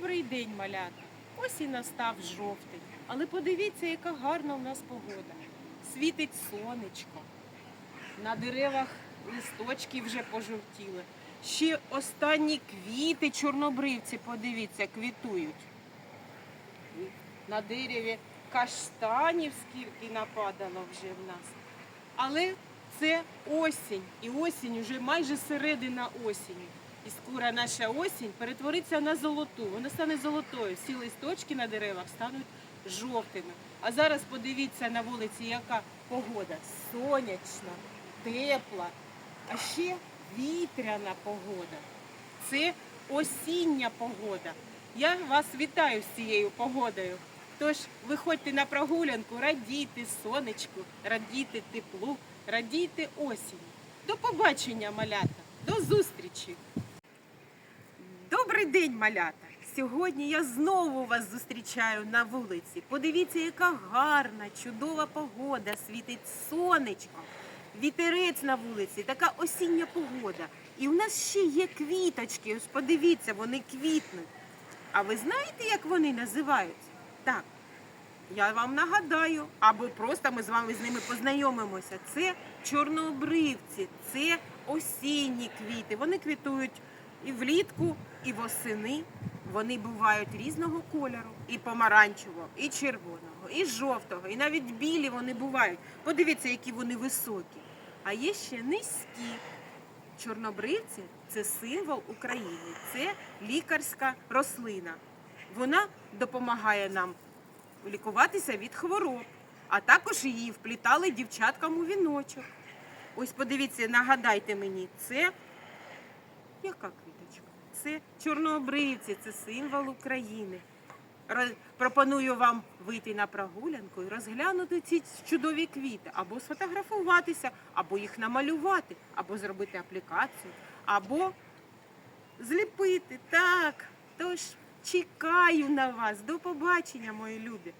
Добрий день, малята. Ось і настав жовтень. Але подивіться, яка гарна у нас погода. Світить сонечко. На деревах листочки вже пожовтіли. Ще останні квіти чорнобривці, подивіться, квітують. На дереві каштанів скільки нападало вже в нас. Але це осінь, і осінь вже майже середина осені. І скоро наша осінь перетвориться на золоту. Вона стане золотою. Всі листочки на деревах стануть жовтими. А зараз подивіться на вулиці, яка погода. Сонячна, тепла, а ще вітряна погода. Це осіння погода. Я вас вітаю з цією погодою. Тож виходьте на прогулянку, радійте сонечку, радійте теплу, радійте осінь. До побачення, малята, до зустрічі! Добрий день, малята! Сьогодні я знову вас зустрічаю на вулиці. Подивіться, яка гарна, чудова погода, світить сонечко, вітерець на вулиці, така осіння погода. І у нас ще є квіточки. Ось подивіться, вони квітнуть. А ви знаєте, як вони називаються? Так, я вам нагадаю, або просто ми з вами з ними познайомимося. Це чорнообривці, це осінні квіти. Вони квітують і влітку, і восени. Вони бувають різного кольору, і помаранчевого, і червоного, і жовтого, і навіть білі вони бувають. Подивіться, які вони високі. А є ще низькі. Чорнобривці це символ України, це лікарська рослина. Вона допомагає нам лікуватися від хвороб, а також її вплітали дівчаткам у віночок. Ось подивіться, нагадайте мені, це яка квіточка? Це чорнообривці, це символ України. Роз- Пропоную вам вийти на прогулянку і розглянути ці чудові квіти, або сфотографуватися, або їх намалювати, або зробити аплікацію, або зліпити. Так, тож чекаю на вас. До побачення, мої любі.